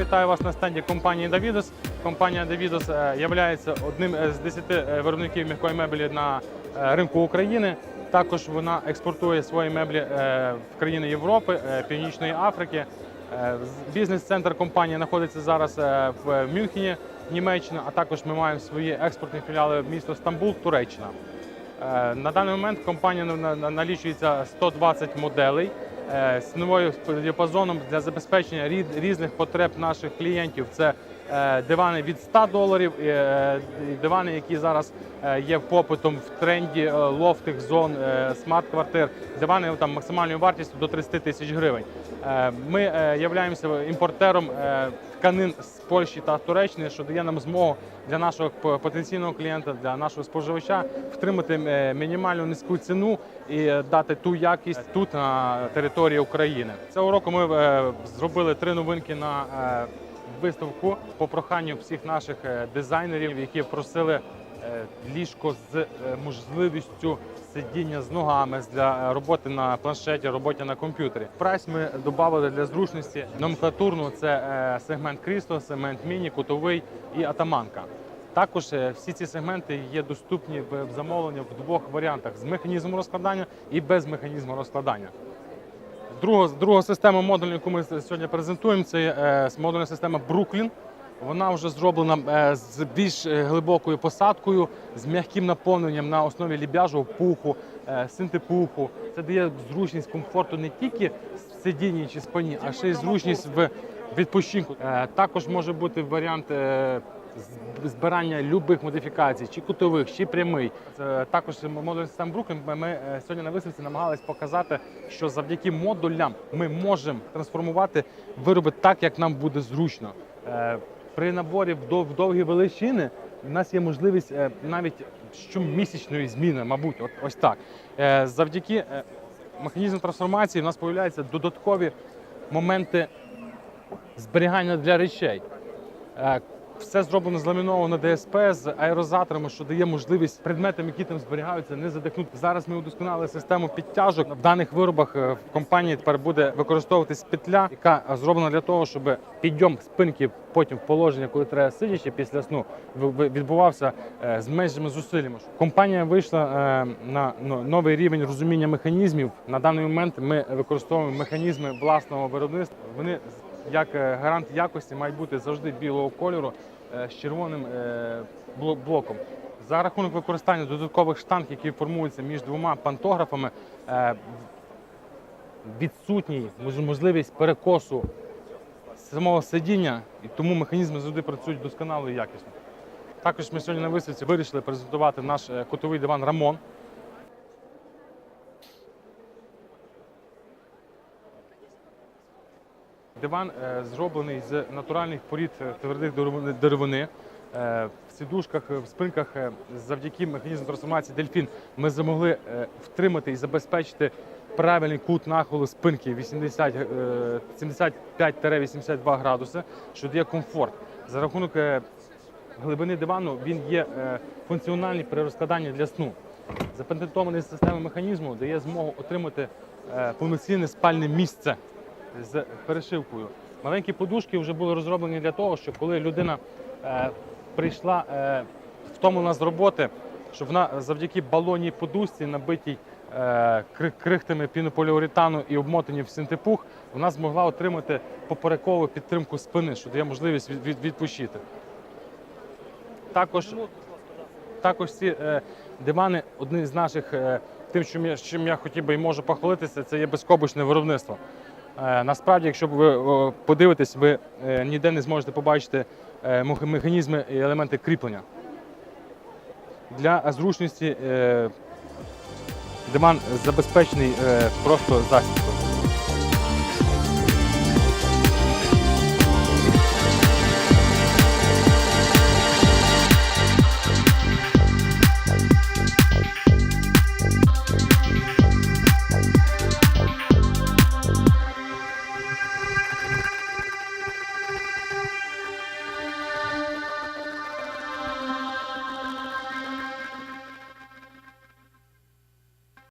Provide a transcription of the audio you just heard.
вітаю вас на стенді компанії Davidos. Компанія Davidos е, є одним з 10 е, виробників м'якої меблі на е, ринку України. Також вона експортує свої меблі в країни Європи, Північної Африки. Бізнес-центр компанії знаходиться зараз в Мюнхені, Німеччина, а також ми маємо свої експортні філіали в місто Стамбул, Туреччина. На даний момент компанія на- на- на- налічується 120 моделей ціновою діапазоном для забезпечення різних потреб наших клієнтів. Це е, дивани від 100 доларів, е, дивани, які зараз е, є попитом в тренді е, лофтих зон, е, смарт-квартир. Дивани там максимальною вартістю до 30 тисяч гривень. Е, Ми е, являємося імпортером е, тканин з Польщі та Туреччини, що дає нам змогу для нашого потенційного клієнта, для нашого споживача втримати е, мінімальну низьку ціну і е, дати ту якість тут на території України. Цього року ми е, зробили три новинки на е, виставку по проханню всіх наших е, дизайнерів, які просили е, ліжко з е, можливістю сидіння з ногами для роботи на планшеті, роботи на комп'ютері. Прайс ми додали для зручності номенклатурну. Це сегмент крісло, сегмент міні, кутовий і атаманка. Також всі ці сегменти є доступні в замовленні в двох варіантах: з механізмом розкладання і без механізму розкладання. Друга, друга система модульна, яку ми сьогодні презентуємо, це е, модульна система Brooklyn. Вона вже зроблена е, з більш е, глибокою посадкою, з м'яким наповненням на основі лібяжого пуху, синтепуху. Це дає зручність комфорту не тільки в сидінні чи спині, а ще й зручність в відпочинку. Також може бути варіант збирання любих модифікацій, чи кутових, чи прямий. Це також модуль систем Brooklyn. Ми, е, сьогодні на виставці намагались показати, що завдяки модулям ми можемо трансформувати вироби так, як нам буде зручно. Е, При наборі в довгі величини у нас є можливість е, навіть щомісячної зміни, мабуть, от ось так. Е, Завдяки е, механізму трансформації в нас з'являються додаткові моменти зберігання для речей. Все зроблено зламіновано ДСП з аерозаторами, що дає можливість предметам, які там зберігаються, не задихнути. Зараз ми удосконалили систему підтяжок. В даних виробах е, в компанії тепер буде використовуватись петля, яка зроблена для того, щоб підйом спинки потім в положення, коли треба сидячи після сну, відбувався е, з меншими зусиллями. Компанія вийшла е, на ну, новий рівень розуміння механізмів. На даний момент ми використовуємо механізми власного виробництва. Вони як е, гарант якості мають бути завжди білого кольору е, з червоним е, блоком. За рахунок використання додаткових штанг, які формуються між двома пантографами, відсутній можливість перекосу самого сидіння, і тому механізми завжди працюють досконало і якісно. Також ми сьогодні на виставці вирішили презентувати наш котовий диван Рамон. Диван е, зроблений з натуральних порід е, твердих дерев- деревини. Е, В сідушках, в спинках завдяки механізму трансформації Дельфін ми змогли втримати і забезпечити правильний кут нахилу спинки 80, е, 75-82 градуси, що дає комфорт. За рахунок глибини дивану він є функціональний при розкладанні для сну. Запатентований система механізму дає змогу отримати повноцінне спальне місце з перешивкою. Маленькі подушки вже були розроблені для того, щоб коли людина е, прийшла е, втомлена з роботи, щоб вона завдяки балонній подушці, набитій е, крихтами пінополіуретану і обмотані в синтепух, вона змогла отримати поперекову підтримку спини, що дає можливість від, від, відпочити. Також також ці е, дивани одні з наших, е, тим, чим я, чим я хотів би і можу похвалитися, це є безкобочне виробництво. Е, насправді, якщо ви подивитесь, ви е, ніде не зможете побачити е, механізми і елементи кріплення. Для зручності диван забезпечений просто засібкою.